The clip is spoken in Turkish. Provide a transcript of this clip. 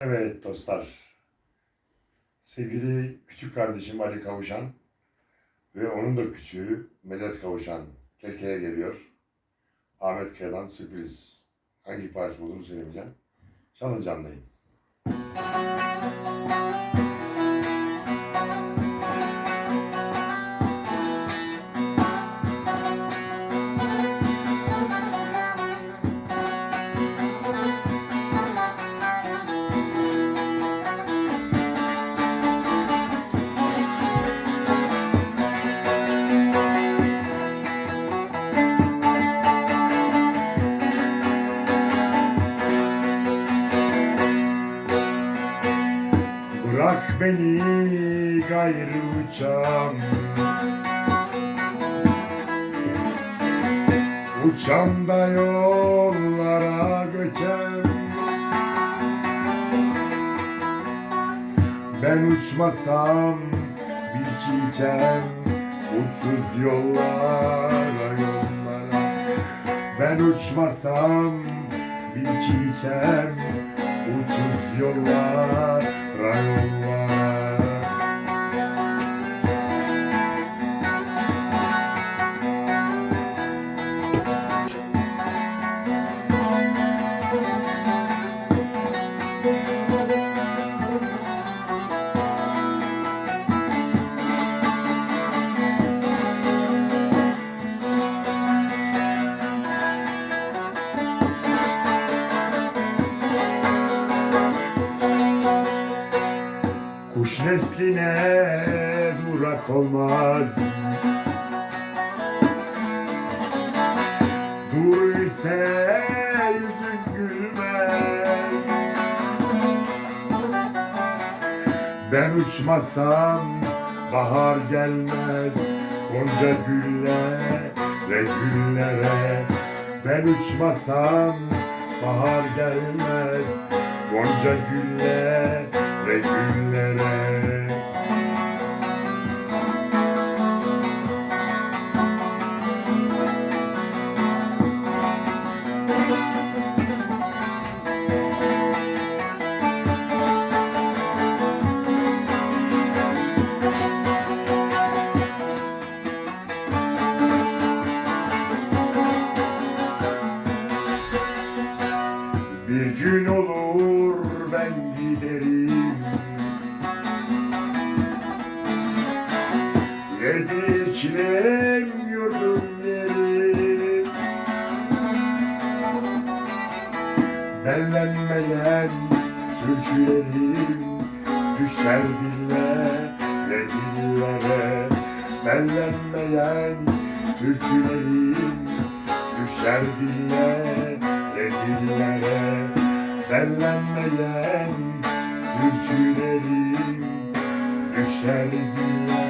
Evet dostlar. Sevgili küçük kardeşim Ali Kavuşan ve onun da küçüğü Medet Kavuşan Keke'ye geliyor. Ahmet Kaya'dan sürpriz. Hangi parça olduğunu söylemeyeceğim. Canlı canlıyım. Bırak beni gayrı uçan Uçan da yollara göçen Ben uçmasam bil ki içen Uçsuz yollara yollara. Ben uçmasam bil ki içen Uçsuz yollara yollara Kuş nesline durak olmaz. Dur ise yüzün gülmez. Ben uçmasam bahar gelmez. Gonca güllere güllere Ben uçmasam bahar gelmez. Gonca güllere güllere Bir gün olur ben giderim Yediklerim yurdum yerim Bellenmeyen türkülerim Düşer dillere dillere. Bellenmeyen türkülerim Düşer dillere dillere. Bellenmeyen türkülerim Düşer dillere